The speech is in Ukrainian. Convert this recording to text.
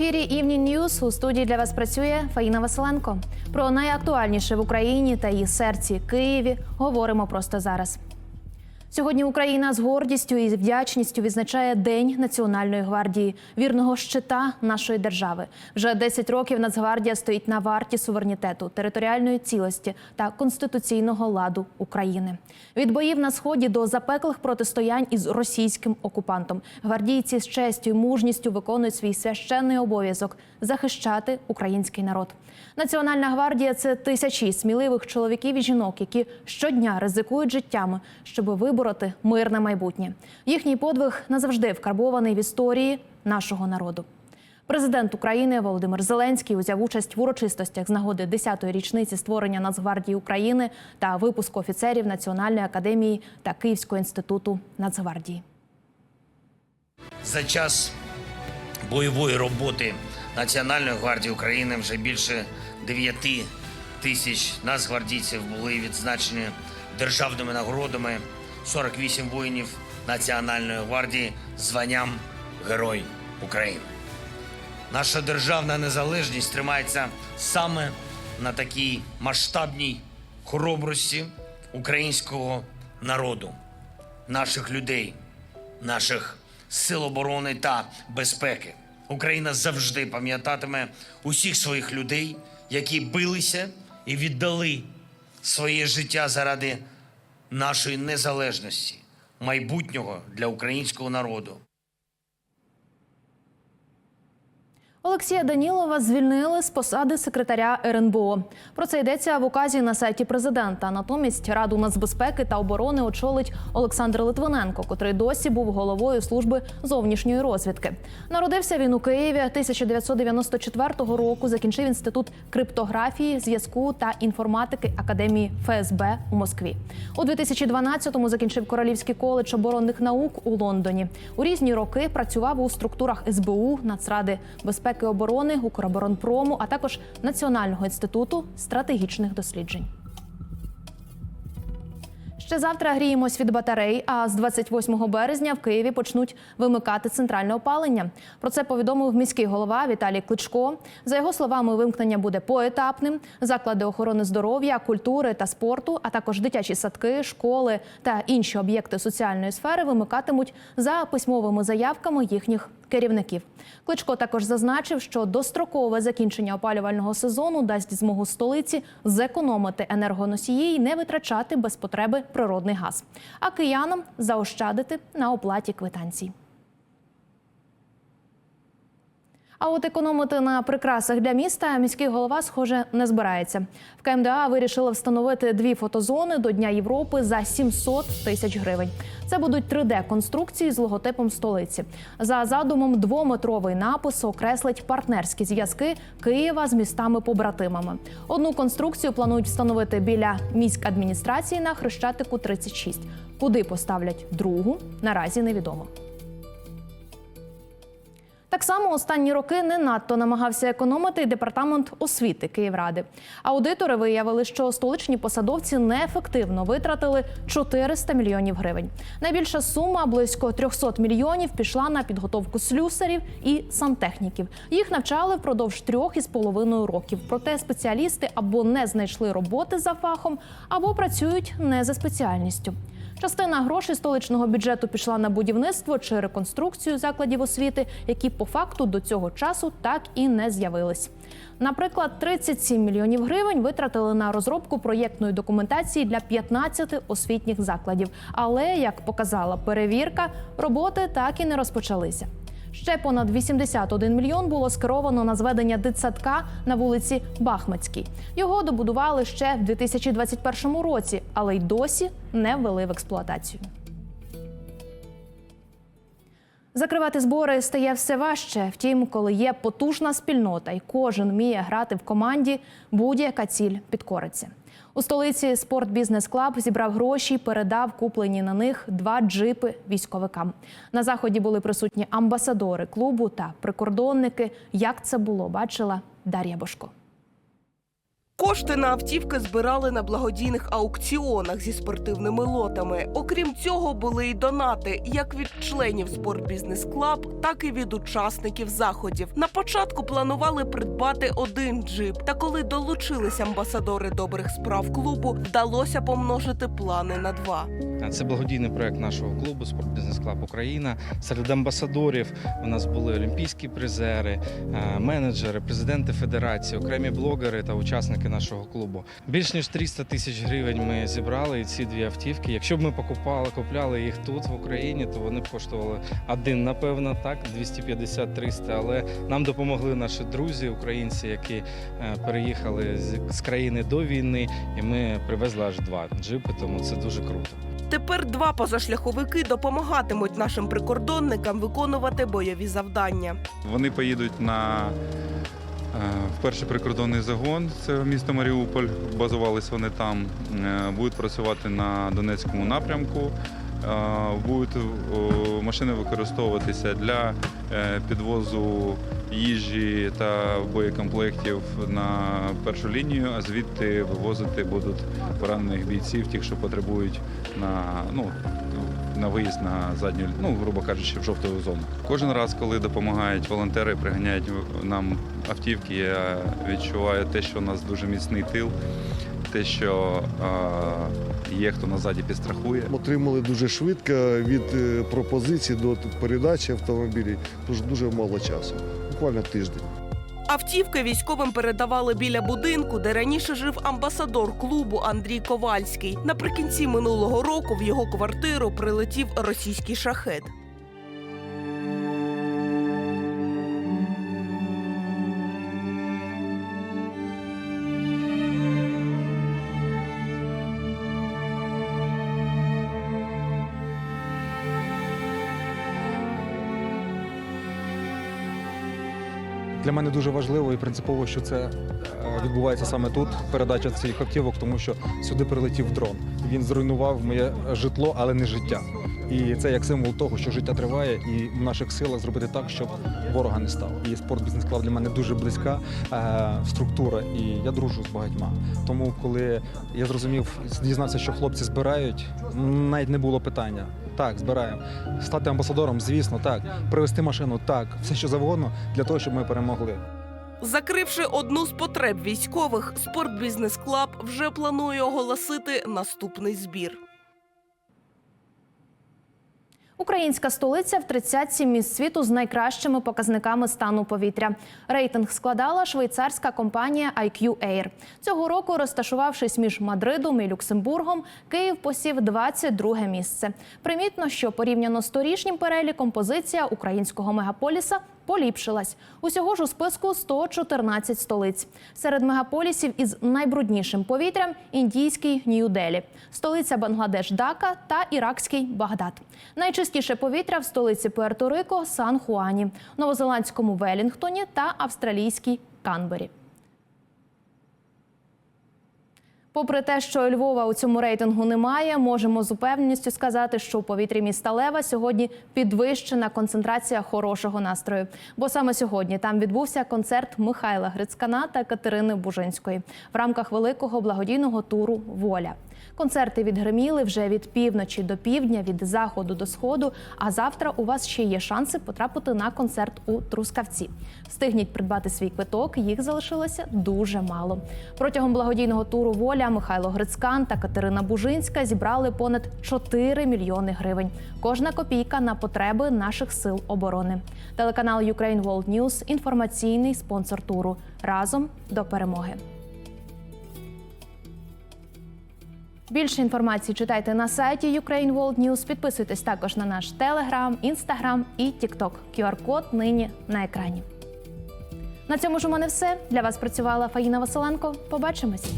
Ефірі «Івні News у студії для вас працює Фаїна Василенко. Про найактуальніше в Україні та її серці Києві говоримо просто зараз. Сьогодні Україна з гордістю і вдячністю відзначає День Національної гвардії, вірного щита нашої держави. Вже 10 років Нацгвардія стоїть на варті суверенітету, територіальної цілості та конституційного ладу України. Від боїв на сході до запеклих протистоянь із російським окупантом. Гвардійці з честю і мужністю виконують свій священний обов'язок захищати український народ. Національна гвардія це тисячі сміливих чоловіків і жінок, які щодня ризикують життями, щоб вибороти мирне майбутнє. Їхній подвиг назавжди вкарбований в історії нашого народу. Президент України Володимир Зеленський узяв участь в урочистостях з нагоди 10-ї річниці створення Нацгвардії України та випуску офіцерів Національної академії та Київського інституту Нацгвардії. За час бойової роботи Національної гвардії України вже більше 9 тисяч нацгвардійців були відзначені державними нагородами. 48 воїнів Національної гвардії званням Герой України. Наша державна незалежність тримається саме на такій масштабній хоробрості українського народу, наших людей, наших сил оборони та безпеки. Україна завжди пам'ятатиме усіх своїх людей, які билися і віддали своє життя заради нашої незалежності, майбутнього для українського народу. Олексія Данілова звільнили з посади секретаря РНБО. Про це йдеться в указі на сайті президента. Натомість Раду нацбезпеки та оборони очолить Олександр Литвиненко, котрий досі був головою служби зовнішньої розвідки. Народився він у Києві 1994 року. Закінчив інститут криптографії, зв'язку та інформатики Академії ФСБ у Москві. У 2012-му закінчив Королівський коледж оборонних наук у Лондоні. У різні роки працював у структурах СБУ, Нацради безпеки і оборони, Укроборонпрому, а також Національного інституту стратегічних досліджень. Ще завтра гріємось від батарей. А з 28 березня в Києві почнуть вимикати центральне опалення. Про це повідомив міський голова Віталій Кличко. За його словами, вимкнення буде поетапним. Заклади охорони здоров'я, культури та спорту, а також дитячі садки, школи та інші об'єкти соціальної сфери вимикатимуть за письмовими заявками їхніх керівників. Кличко також зазначив, що дострокове закінчення опалювального сезону дасть змогу столиці зекономити енергоносії і не витрачати без потреби природний газ, а киянам заощадити на оплаті квитанцій. А от економити на прикрасах для міста міський голова, схоже, не збирається. В КМДА вирішили встановити дві фотозони до Дня Європи за 700 тисяч гривень. Це будуть 3D-конструкції з логотипом столиці. За задумом, двометровий напис окреслить партнерські зв'язки Києва з містами-побратимами. Одну конструкцію планують встановити біля міськадміністрації на Хрещатику 36. Куди поставлять другу, наразі невідомо. Так само останні роки не надто намагався економити департамент освіти Київради. Аудитори виявили, що столичні посадовці неефективно витратили 400 мільйонів гривень. Найбільша сума близько 300 мільйонів пішла на підготовку слюсарів і сантехніків. Їх навчали впродовж трьох із половиною років. Проте спеціалісти або не знайшли роботи за фахом, або працюють не за спеціальністю. Частина грошей столичного бюджету пішла на будівництво чи реконструкцію закладів освіти, які по факту до цього часу так і не з'явились. Наприклад, 37 мільйонів гривень витратили на розробку проєктної документації для 15 освітніх закладів. Але як показала перевірка, роботи так і не розпочалися. Ще понад 81 мільйон було скеровано на зведення дитсадка на вулиці Бахмацькій. Його добудували ще в 2021 році, але й досі не ввели в експлуатацію. Закривати збори стає все важче. Втім, коли є потужна спільнота і кожен вміє грати в команді, будь-яка ціль підкориться. У столиці спортбізнес клаб зібрав гроші, передав куплені на них два джипи військовикам. На заході були присутні амбасадори клубу та прикордонники. Як це було, бачила Дар'я Бошко. Кошти на автівки збирали на благодійних аукціонах зі спортивними лотами. Окрім цього, були й донати як від членів спортбізнес клаб, так і від учасників заходів. На початку планували придбати один джип. Та коли долучились амбасадори добрих справ клубу, вдалося помножити плани на два. Це благодійний проект нашого клубу Спортбізнес Клаб Україна. Серед амбасадорів у нас були олімпійські призери, е, менеджери, президенти федерації, окремі блогери та учасники нашого клубу. Більш ніж 300 тисяч гривень ми зібрали і ці дві автівки. Якщо б ми покупали, купляли їх тут в Україні, то вони б коштували один, напевно, так 250-300. Але нам допомогли наші друзі, українці, які е, переїхали з країни до війни, і ми привезли аж два джипи. Тому це дуже круто. Тепер два позашляховики допомагатимуть нашим прикордонникам виконувати бойові завдання. Вони поїдуть на е, перший прикордонний загон, це місто Маріуполь. Базувались вони там. Е, Будуть працювати на Донецькому напрямку. Е, Будуть машини використовуватися для підвозу їжі та боєкомплектів на першу лінію, а звідти вивозити будуть поранених бійців, тих, що потребують на ну. На виїзд на задню, ну грубо кажучи, в жовту зону. Кожен раз, коли допомагають волонтери, приганяють нам автівки, я відчуваю те, що у нас дуже міцний тил, те, що е, є хто назаді підстрахує. Отримали дуже швидко від е, пропозиції до передачі автомобілів. Дуже дуже мало часу, буквально тиждень. Автівки військовим передавали біля будинку, де раніше жив амбасадор клубу Андрій Ковальський. Наприкінці минулого року в його квартиру прилетів російський шахет. Для мене дуже важливо і принципово, що це е, відбувається саме тут. Передача цих автівок, тому що сюди прилетів дрон. Він зруйнував моє житло, але не життя. І це як символ того, що життя триває, і в наших силах зробити так, щоб ворога не стало. І спорт бізнес клаб для мене дуже близька е, структура, і я дружу з багатьма. Тому, коли я зрозумів, дізнався, що хлопці збирають, навіть не було питання. Так, збираємо. Стати амбасадором, звісно, так. Привезти машину, так, все що завгодно для того, щоб ми перемогли. Закривши одну з потреб військових, спортбізнес клаб вже планує оголосити наступний збір. Українська столиця в 30 місць світу з найкращими показниками стану повітря. Рейтинг складала швейцарська компанія IQ Air. Цього року, розташувавшись між Мадридом і Люксембургом, Київ посів 22 місце. Примітно, що порівняно з торішнім переліком позиція українського мегаполіса поліпшилась. Усього ж у списку 114 столиць. Серед мегаполісів із найбруднішим повітрям індійський Нью-Делі, столиця Бангладеш Дака та іракський Багдад. Найчистіше повітря в столиці Пуерто-Рико Сан-Хуані, новозеландському Велінгтоні та австралійській Канбері. Попри те, що Львова у цьому рейтингу немає, можемо з упевненістю сказати, що у повітрі міста Лева сьогодні підвищена концентрація хорошого настрою. Бо саме сьогодні там відбувся концерт Михайла Грицькана та Катерини Бужинської в рамках великого благодійного туру Воля. Концерти відгриміли вже від півночі до півдня, від заходу до сходу. А завтра у вас ще є шанси потрапити на концерт у Трускавці. Встигніть придбати свій квиток. Їх залишилося дуже мало. Протягом благодійного туру Воля Михайло Грицькан та Катерина Бужинська зібрали понад 4 мільйони гривень. Кожна копійка на потреби наших сил оборони. Телеканал Ukraine World News – інформаційний спонсор туру. Разом до перемоги. Більше інформації читайте на сайті Ukraine World News. Підписуйтесь також на наш Телеграм, Інстаграм і Тікток. QR-код нині на екрані. На цьому ж у мене все. Для вас працювала Фаїна Василенко. Побачимось.